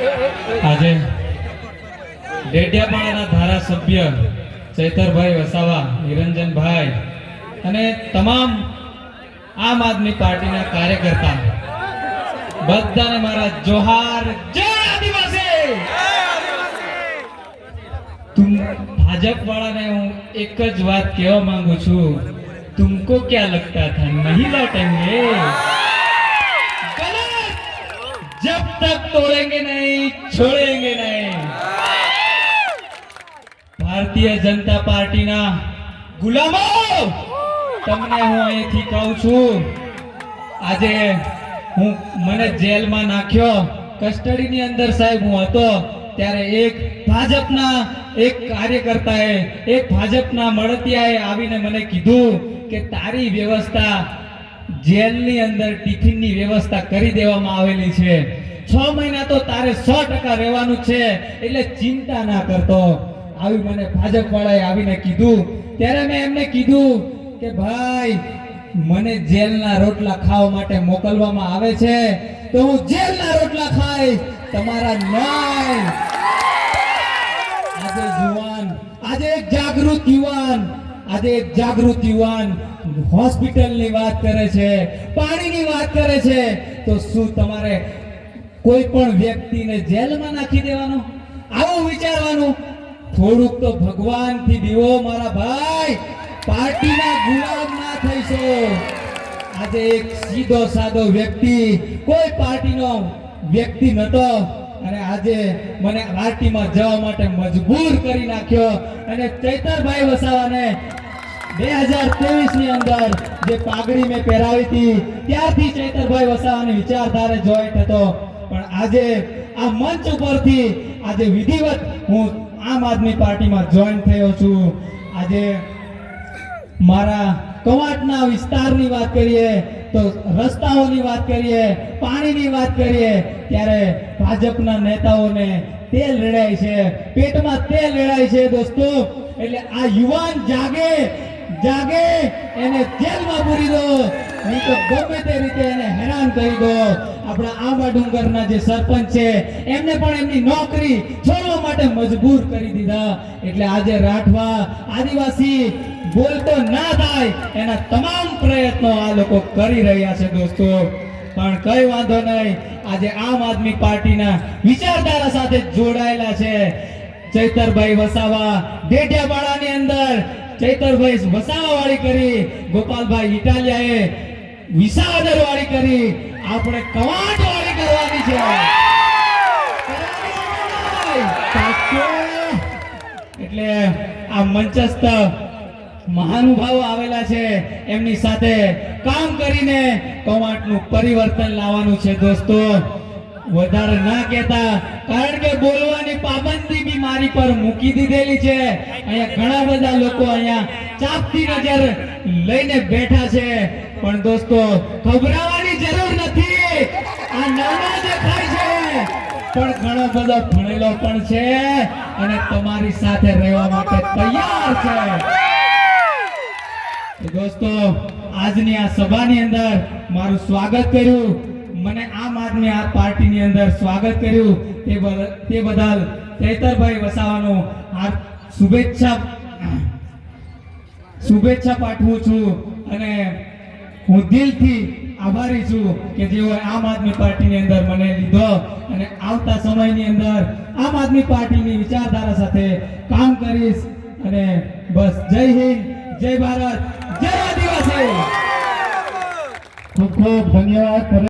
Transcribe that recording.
આજે ડેડિયાપાડાના ધારાસભ્ય ચૈતરભાઈ વસાવા, નિરંજનભાઈ અને તમામ આમ આદમી પાર્ટીના કાર્યકર્તા, બધાને મારા જોહાર, જય આદિવાસી! તું ભાજપ વાળાને હું એક જ વાત કહેવા માંગુ છું, તુમકો ક્યાં લગતા થા? નહીં લૌટેંગે जब तक तोड़ेंगे नहीं छोड़ेंगे नहीं ભારતીય જનતા પાર્ટીના ગુલામો તમને હું અહીંથી કહું છું આજે હું મને જેલમાં નાખ્યો કસ્ટડીની અંદર સાહેબ હું હતો ત્યારે એક ભાજપના એક કાર્યકર્તાએ એક ભાજપના મળતિયાએ આવીને મને કીધું કે તારી વ્યવસ્થા જેલની અંદર ટિફિનની વ્યવસ્થા કરી દેવામાં આવેલી છે. છ મહિના તો તારે સો ટકા રહેવાનું છે, એટલે ચિંતા ના કરતો આવી મને ભાજપ વાળાએ આવીને કીધું. ત્યારે મેં એમને કીધું કે ભાઈ, મને જેલના રોટલા ખાવા માટે મોકલવામાં આવે છે, તો હું જેલના રોટલા ખાઈ તમારા નહીં આજે જુવાન, આજે એક જાગૃત યુવાન આજે એક જાગૃત યુવાન હોસ્પિટલની વાત કરે છે, પાણીની વાત કરે છે. તો શું તમારે કોઈ પણ વ્યક્તિને જેલમાં નાખી દેવાનો? આવું વિચારવાનું. થોડુંક તો ભગવાનથી દીવો મારા ભાઈ. પાર્ટીના ગુલામ ના થઈશો આજે એક સીધો સાદો વ્યક્તિ, કોઈ પાર્ટીનો વ્યક્તિ નતો. અને આજે મને પાર્ટીમાં જવા માટે મજબૂર કરી નાખ્યો. અને ચૈતરભાઈ વસાવાને બે હજાર ત્રેવીસની અંદર જે પાઘડી મેં પહેરાવી હતી, ત્યારથી ચૈતરભાઈ વસાવાની વિચારધારે જોઈન્ટ હતો. પણ આજે આ મંચ ઉપરથી આજે વિધિવત હું આમ આદમી પાર્ટીમાં જોઈન થયો છું. આજે મારા કવાટના વિસ્તારની વાત કરીએ, તો રસ્તાઓની વાત કરીએ, પાણીની વાત કરીએ, ત્યારે ભાજપના નેતાઓને તેલ રેડાય છે. પેટમાં તેલ રેડાય છે દોસ્તો. એટલે આ યુવાન જાગે જાગે, એને જેલમાં પૂરી દો. નહીં તો ગમે તે રીતે એને હેરાન કરી દો. આપણા આંબા ડુંગરના જે સરપંચ છે, એમને પણ એમની નોકરી છોડવા માટે મજબૂર કરી દીધા. એટલે આજે રાઠવા આદિવાસી બોલતો ના થાય, એના તમામ પ્રયત્નો આ લોકો કરી રહ્યા છે દોસ્તો. પણ કઈ વાંધો નહીં, આજે આમ આદમી પાર્ટીના વિચારધારા સાથે જોડાયેલા છે. ચૈતરભાઈ વસાવા ડેડિયાપાડાની અંદર ચૈતરભાઈ વસાવા વાળી કરી, ગોપાલભાઈ ઇટાલિયાએ વિસાવદર વાળી કરી. આપણે કવાટ વાળી કરવાની છે. એટલે આ મંચસ્થ મહાનુભાવો આવેલા છે. એમની સાથે કામ કરીને કવાટનું પરિવર્તન લાવવાનું છે દોસ્તો. વધારે ના કહેતા, કારણ કે બોલવાની પાબંદી બીમારી પર મૂકી દીધેલી છે. અહીંયા ઘણા બધા લોકો અહીંયા ચાપતી નજર લઈને બેઠા છે. પણ દોસ્તો, ગભરાવાની જરૂર નથી. આ નાના દેખાય છે. પણ ઘણો બધો ભણેલો પણ છે અને તમારી સાથે રહેવા માટે તૈયાર છે. દોસ્તો, આજની આ સભાની અંદર મારું સ્વાગત કર્યું. મને આદમી આ પાર્ટીની અંદર સ્વાગત કર્યું. તે તે બદલ ચૈતરભાઈ વસાવાનો આ શુભેચ્છા શુભેચ્છા પાઠવું છું અને હું દિલથી આભારી છું કે જેઓ આમ આદમી પાર્ટીની અંદર મને લીધો અને આવતા સમયની અંદર આમ આદમી પાર્ટીની વિચારધારા સાથે કામ કરીશ અને બસ જય હિન્દ, જય ભારત, જય આદિવાસી! ખૂબ ખૂબ ધન્યવાદ.